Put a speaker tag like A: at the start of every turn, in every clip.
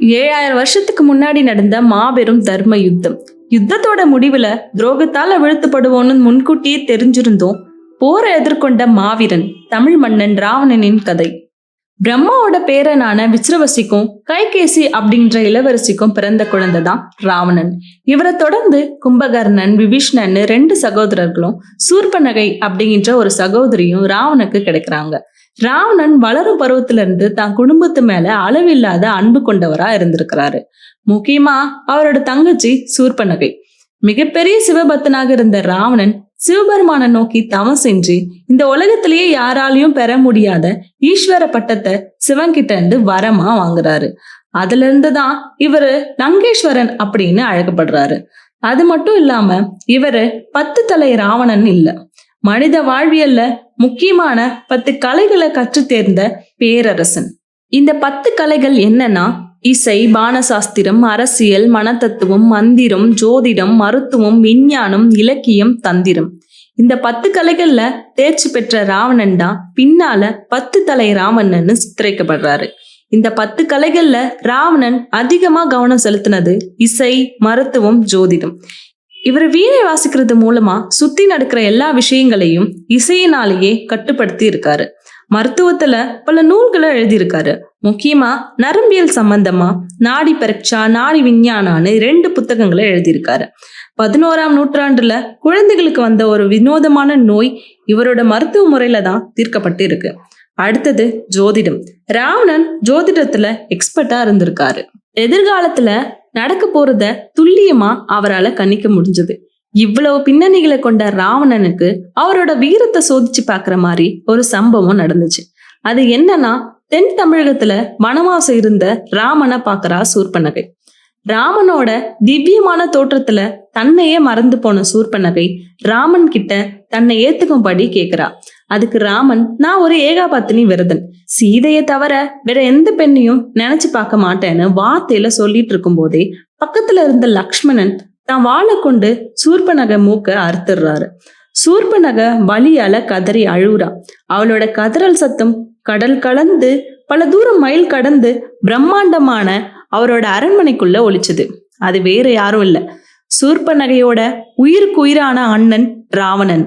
A: ஏழாயிரம் வருஷத்துக்கு முன்னாடி நடந்த மாபெரும் தர்ம யுத்தம். யுத்தத்தோட முடிவுல துரோகத்தால வீழ்த்தப்படுவோன்னு முன்கூட்டியே தெரிஞ்சிருந்தோம். போரை எதிர்கொண்ட மாவீரன் தமிழ் மன்னன் ராவணனின் கதை. பிரம்மாவோட பேரனான விச்ரவசிக்கும் கைகேசி அப்படின்ற இளவரசிக்கும் பிறந்த குழந்தை தான் ராவணன். இவரை தொடர்ந்து கும்பகர்ணன் விபீஷ்ணன் ரெண்டு சகோதரர்களும் சூர்பநகை அப்படிங்கிற ஒரு சகோதரியும் ராவனுக்கு கிடைக்கிறாங்க. ராவணன் வளரும் பருவத்துல இருந்து தான் குடும்பத்து மேல அளவில்லாத அன்பு கொண்டவரா இருந்திருக்கிறாரு. முக்கியமா அவரோட தங்கச்சி சூர்பனகை மிகப்பெரிய சிவபக்தனாக இருந்த ராவணன் சிவபெருமானை நோக்கி தவம் செஞ்சு இந்த உலகத்திலேயே யாராலையும் பெற முடியாத ஈஸ்வர பட்டத்தை சிவன்கிட்ட இருந்து வரமா வாங்குறாரு. அதுல இருந்து தான் இவரு லங்கேஸ்வரன் அப்படின்னு அழைக்கப்படுறாரு. அது மட்டும் இல்லாம இவரு பத்து தலை ராவணன் இல்ல. மனித வாழ்வியல்ல முக்கியமான பத்து கலைகளை கற்று தேர்ந்த பேரரசன். இந்த பத்து கலைகள் என்னன்னா இசை பானசாஸ்திரம் அரசியல் மனத்தத்துவம் மந்திரம் ஜோதிடம் மருத்துவம் விஞ்ஞானம் இலக்கியம் தந்திரம். இந்த பத்து கலைகள்ல தேர்ச்சி பெற்ற ராவணன் தான் பின்னால பத்து தலை ராவணன்னு சித்தரிக்கப்படுறாரு. இந்த பத்து கலைகள்ல ராவணன் அதிகமா கவனம் செலுத்தினது இசை மருத்துவம் ஜோதிடம். இவர் வீணை வாசிக்கிறது மூலமா சுத்தி நடக்கிற எல்லா விஷயங்களையும் இசையினாலேயே கட்டுப்படுத்தி இருக்காரு. மருத்துவத்துல பல நூல்களை எழுதியிருக்காரு. முக்கியமா நரம்பியல் சம்பந்தமா நாடி பரீட்சா நாடி விஞ்ஞானான்னு ரெண்டு புத்தகங்களை எழுதியிருக்காரு. பதினோராம் நூற்றாண்டுல குழந்தைகளுக்கு வந்த ஒரு வினோதமான நோய் இவரோட மருத்துவ முறையில தான் தீர்க்கப்பட்டு இருக்கு அடுத்தது ஜோதிடம். ராவணன் ஜோதிடத்துல எக்ஸ்பர்ட்டா இருந்திருக்காரு. எதிர்காலத்துல நடக்க போறத துல்லியமா அவரால் கணிக்க முடிஞ்சது. இவ்வளவு பின்னணிகளை கொண்ட ராவணனுக்கு அவரோட வீரத்தை சோதிச்சு பார்க்குற மாதிரி ஒரு சம்பவம் நடந்துச்சு. அது என்னன்னா தென் தமிழகத்துல வனவாசம் இருந்த ராமனை பார்க்கறா சூர்பனகை ராமனோட திவ்யமான தோற்றத்துல தன்னையே மறந்து போன சூர்பனகை ராமன் கிட்ட தன்னை ஏத்துக்கும்படி கேக்குறா. அதுக்கு ராமன் நான் ஒரு ஏகாபத்தினி விரதன். சீதையை தவிர வேற எந்த பெண்ணையும் நினைச்சு பார்க்க மாட்டேன்னு வார்த்தையில சொல்லிட்டு இருக்கும் போதே பக்கத்துல இருந்த லக்ஷ்மணன் தான் வாழை கொண்டு சூர்பனக மூக்க அறுத்துடுறாரு. சூர்பனக வலியால கதறி அழுவுறா அவளோட கதறல் சத்தம் கடல் கலந்து பல தூரம் மைல் கடந்து பிரம்மாண்டமான அவரோட அரண்மனைக்குள்ள ஒழிச்சது அது வேற யாரும் இல்ல. சூர்பனகையோட உயிருக்கு உயிரான அண்ணன் ராவணன்.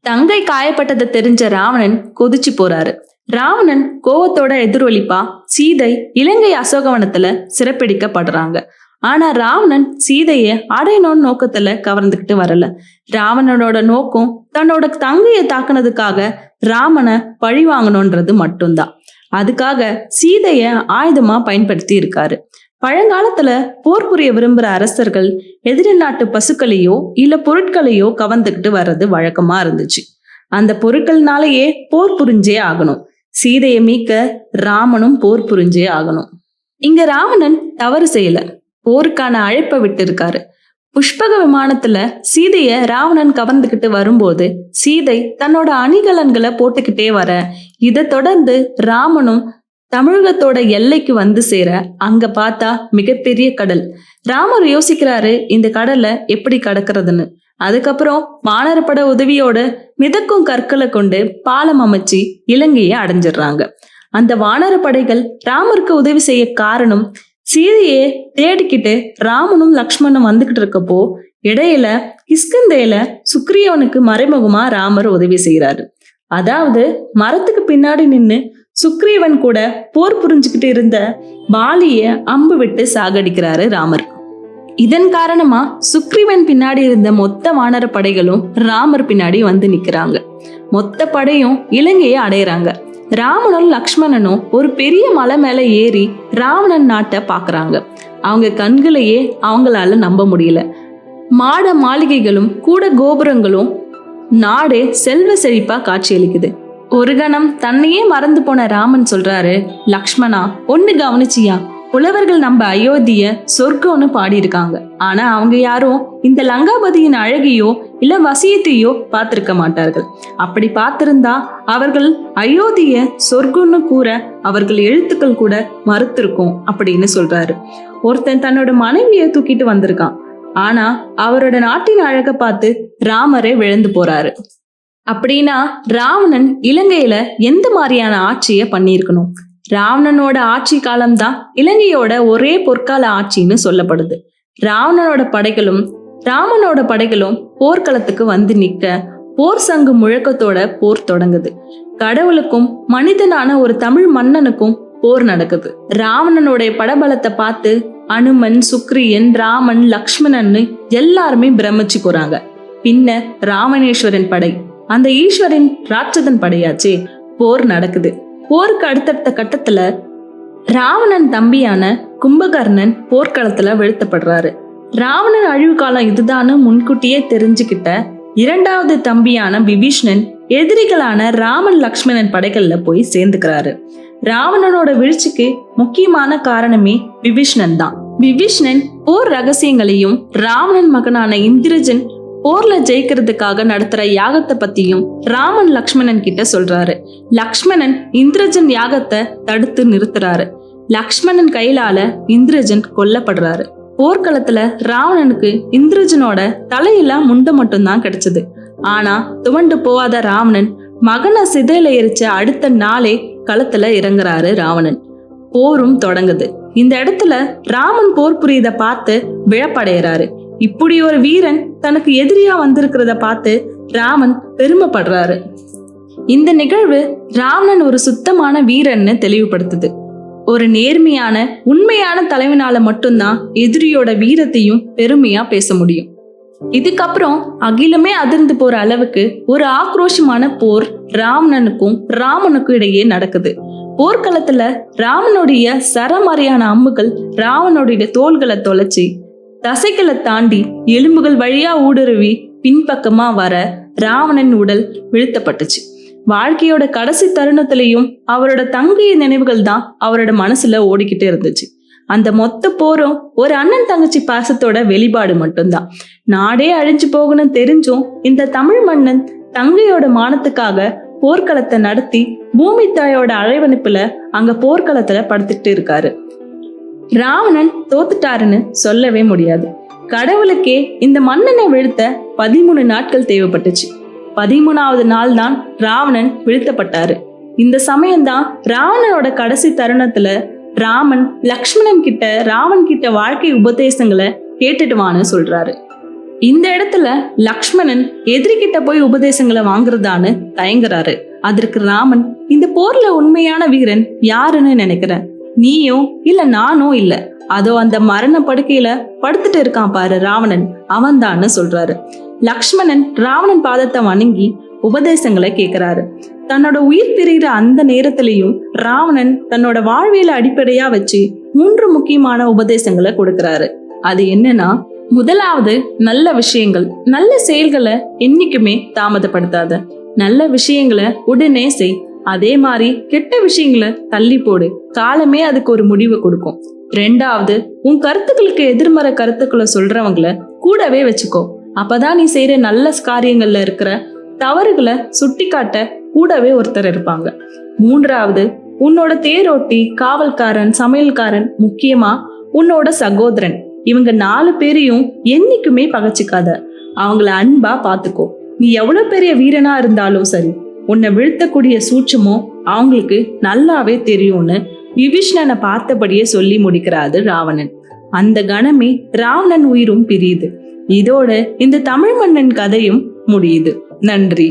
A: தங்கை காயப்பட்டதை தெரிஞ்ச ராவணன் கொதிச்சு போறாரு. ராவணன் கோவத்தோட எதிரொலிப்பா சீதை இலங்கை அசோகவனத்துல சிறப்பிடிக்கப்படுறாங்க. ஆனா ராவணன் சீதைய அடையணும்னு நோக்கத்துல கவர்ந்துகிட்டு வரல. ராவணனோட நோக்கம் தன்னோட தங்கையை தாக்குனதுக்காக ராமனை பழி வாங்கணும்ன்றது மட்டும்தான். அதுக்காக சீதைய ஆயுதமா பயன்படுத்தி இருக்காரு. பழங்காலத்துல போர் புரிய விரும்புற அரசர்கள் எதிரி நாட்டு பசுக்களையோ இல்ல பொருட்களையோ கவர்ந்துகிட்டு வர்றது வழக்கமா இருந்துச்சு. அந்த பொருட்கள்னாலேயே போர் புரிஞ்சே ஆகணும். சீதையை மீட்க ராமனும் போர் புரிஞ்சே ஆகணும். இங்க ராவணன் தவறு செய்யல. போருக்கான அழைப்பை விட்டு இருக்காரு புஷ்பக விமானத்துல சீதைய ராவணன் கவர்ந்துகிட்டு வரும்போது சீதை தன்னோட அணிகலன்களை போட்டுக்கிட்டே வர இதை தொடர்ந்து ராமனும் தமிழகத்தோட எல்லைக்கு வந்து சேர அங்க பார்த்தா மிகப்பெரிய கடல். ராமர் யோசிக்கிறாரு இந்த கடலை எப்படி கடக்கிறதுன்னு. அதுக்கப்புறம் வானரப்பட உதவியோட மிதக்கும் கற்களை கொண்டு பாலம் அமைச்சு இலங்கையை அடைஞ்சிடுறாங்க. அந்த வானர படைகள் ராமருக்கு உதவி செய்ய காரணம் சீதையை தேடிக்கிட்டு ராமனும் லக்ஷ்மணும் வந்துகிட்டு இருக்கப்போ இடையில கிஸ்கந்தையில சுக்ரீவனுக்கு மறைமுகமா ராமர் உதவி செய்யறாரு அதாவது மரத்துக்கு பின்னாடி நின்னு சுக்ரீவன் கூட போர் புரிஞ்சுக்கிட்டு இருந்த பாலிய அம்பு விட்டு சாகடிக்கிறாரு ராமர். இதன் காரணமா சுக்ரீவன் பின்னாடி இருந்த மொத்த வானர படைகளும் ராமர் பின்னாடி வந்து நிக்கிறாங்க. மொத்த படையும் இலங்கையை அடையிறாங்க. ராமனும் லக்ஷ்மணனும் ஒரு பெரிய மலை மேல ஏறி ராவணன் நாட்டை பாக்குறாங்க அவங்க கண்களையே அவங்களால நம்ப முடியல. மாட மாளிகைகளும் கூட கோபுரங்களும் நாடே செல்வ செழிப்பா காட்சியளிக்குது. ஒரு கணம் தன்னையே மறந்து போன ராமன் சொல்றாரு லக்ஷ்மணா ஒன்னு கவனிச்சியா? புலவர்கள் நம்ம அயோத்திய சொர்க்கம்னு பாடியிருக்காங்க. ஆனா அவங்க யாரும் இந்த லங்காபதியின் அழகையோ இல்ல வசியத்தையோ பார்த்திருக்க மாட்டார்கள். அப்படி பார்த்திருந்தா அவர்கள் அயோத்திய சொர்க்கம்னு கூற அவர்கள் எழுத்துக்கள் கூட மறுத்திருக்கும் அப்படின்னு சொல்றாரு. ஒருத்தன் தன்னோட மனைவியை தூக்கிட்டு வந்திருக்கான். ஆனா அவரோட நாட்டின் அழகை பார்த்து ராமரே விழுந்து போறாரு. அப்படின்னா ராவணன் இலங்கையில எந்த மாதிரியான ஆட்சியை பண்ணியிருக்கணும்? ராவணனோட ஆட்சி காலம்தான் இலங்கையோட ஒரே பொற்கால ஆட்சின்னு சொல்லப்படுது. ராவணனோட படைகளும் ராமனோட படைகளும் போர்க்களத்துக்கு வந்து நிற்க போர் சங்கு முழக்கத்தோட போர் தொடங்குது. கடவுளுக்கும் மனிதனான ஒரு தமிழ் மன்னனுக்கும் போர் நடக்குது. ராவணனுடைய படபலத்தை பார்த்து அனுமன் சுக்ரியன் ராமன் லக்ஷ்மணன்னு எல்லாருமே பிரமிச்சு போறாங்க பின்ன ராமணேஸ்வரன் படை அந்த ஈஸ்வரின் ராட்சதன் படையாச்சே. போர் நடக்குது. போருக்கு அடுத்தடுத்த கட்டத்துல ராவணன் தம்பியான கும்பகர்ணன் போர்க்களத்துல வீழ்த்தப்படுறாரு. ராவணன் அழிவு காலம் இதுதான்னு முன்கூட்டியே தெரிஞ்சுக்கிட்ட இரண்டாவது தம்பியான விபீஷ்ணன் எதிரிகளான ராமன் லக்ஷ்மணன் படைகள்ல போய் சேர்ந்துக்கிறாரு. ராவணனோட வீழ்ச்சிக்கு முக்கியமான காரணமே விபீஷ்ணன் தான். விபீஷ்ணன் போர் ரகசியங்களையும் ராவணன் மகனான இந்திரஜன் போர்ல ஜெயிக்கிறதுக்காக நடத்துற யாகத்தை பத்தியும் ராமன் லக்ஷ்மணன் கிட்ட சொல்றாரு. லக்ஷ்மணன் இந்திரஜன் யாகத்தை தடுத்து நிறுத்துறாரு. லக்ஷ்மணன் கையிலால இந்திரஜன் கொல்லப்படுறாரு. போர்க்களத்துல ராவணனுக்கு இந்திரஜனோட தலையெல்லாம் முண்டை மட்டும்தான் கிடைச்சது. ஆனா துவண்டு போகாத ராவணன் மகனை சிதையில எரிச்ச அடுத்த நாளே களத்துல இறங்குறாரு ராவணன். போரும் தொடங்குது. இந்த இடத்துல ராமன் போர் புரியத பார்த்து விழப்படைகிறாரு இப்படி ஒரு வீரன் தனக்கு எதிரியா வந்திருக்கிறத பார்த்து ராமன் பெருமைப்படுறாரு. இந்த நிகழ்வு ராவணன் ஒரு சுத்தமான வீரன்னு தெளிவுபடுத்துது. ஒரு நேர்மையான உண்மையான தலைவனால மட்டும்தான் எதிரியோட வீரத்தையும் பெருமையா பேச முடியும். இதுக்கப்புறம் அகிலமே அதிர்ந்து போற அளவுக்கு ஒரு ஆக்ரோஷமான போர் ராவணனுக்கும் ராமனுக்கும் இடையே நடக்குது. போர்க்களத்துல ராமனுடைய சரமாரியான அம்புகள் ராவனுடைய தோள்களை தொலைச்சி தசைகளை தாண்டி எலும்புகள் வழியா ஊடுருவி பின்பக்கமா வர ராவணன் உடல் வீழ்த்தப்பட்டுச்சு. வாழ்க்கையோட கடைசி தருணத்திலையும் அவரோட தங்கைய நினைவுகள் தான் அவரோட மனசுல ஓடிக்கிட்டு இருந்துச்சு. அந்த மொத்த போரும் ஒரு அண்ணன் தங்கச்சி பாசத்தோட வெளிப்பாடு மட்டும்தான். நாடே அழிஞ்சு போகணும்னு தெரிஞ்சும் இந்த தமிழ் மன்னன் தங்கையோட மானத்துக்காக போர்க்களத்தை நடத்தி பூமி தாயோட அழைவனுப்புல அங்க போர்க்களத்துல படுத்துட்டு இருக்காரு. ராவணன் தோத்துட்டாருன்னு சொல்லவே முடியாது. கடவுளுக்கே இந்த மன்னனை வீழ்த்த பதிமூணு நாட்கள் தேவைப்பட்டுச்சு. பதிமூணாவது நாள் தான் ராவணன் வீழ்த்தப்பட்டாரு. இந்த சமயம்தான் ராவணனோட கடைசி தருணத்துல ராமன் லக்ஷ்மணன் கிட்ட ராவன் கிட்ட வாழ்க்கை உபதேசங்களை கேட்டுட்டு வான்னு சொல்றாரு. இந்த இடத்துல லக்ஷ்மணன் எதிரி கிட்ட போய் உபதேசங்களை வாங்குறதான்னு தயங்குறாரு. அதற்கு ராமன் இந்த போர்ல உண்மையான வீரன் யாருன்னு நினைக்கிறேன் நீயும் இல்ல நானும் இல்ல. அதோ அந்த மரண படுக்கையில படுத்துட்டு இருக்கான் பாரு ராவணன். அவன்தான்னு சொல்றாரு. லக்ஷ்மணன் ராவணன் பாதத்தை வணங்கி உபதேசங்களை கேட்கிறாரு தன்னோட உயிர் பிரிகிற அந்த நேரத்திலையும் ராவணன் தன்னோட வாழ்வியல அடிப்படையா வச்சு மூன்று முக்கியமான உபதேசங்களை கொடுக்கிறாரு. அது என்னன்னா முதலாவது நல்ல விஷயங்கள் நல்ல செயல்களை என்னைக்குமே தாமதப்படுத்தாத. நல்ல விஷயங்களை உடனே செய் அதே மாதிரி கெட்ட விஷயங்களை தள்ளி போடு. காலமே அதுக்கு ஒரு முடிவை கொடுக்கும். ரெண்டாவது உன் கருத்துக்களுக்கு எதிர்மறை கருத்துக்களை சொல்றவங்கள கூடவே வச்சுக்கோ. அப்பதான் நீ செய்யற நல்ல காரியங்கள்ல இருக்கிற தவறுகளை சுட்டிக்காட்ட கூடவே ஒருத்தர் இருப்பாங்க. மூன்றாவது உன்னோட தேரோட்டி காவல்காரன் சமையல்காரன் முக்கியமா உன்னோட சகோதரன். இவங்க நாலு பேரையும் என்னைக்குமே பகச்சிக்காத. அவங்கள அன்பா பாத்துக்கோ. நீ எவ்வளவு பெரிய வீரனா இருந்தாலும் சரி உன்னை வீழ்த்தக்கூடிய சூட்சமோ அவங்களுக்கு நல்லாவே தெரியும்னு விபீஷ்ணனை பார்த்தபடியே சொல்லி முடிக்கிறாரு ராவணன். அந்த கணமே ராவணன் உயிரும் பிரியுது. இதோட இந்த தமிழ் மன்னன் கதையும் முடியுது. நன்றி.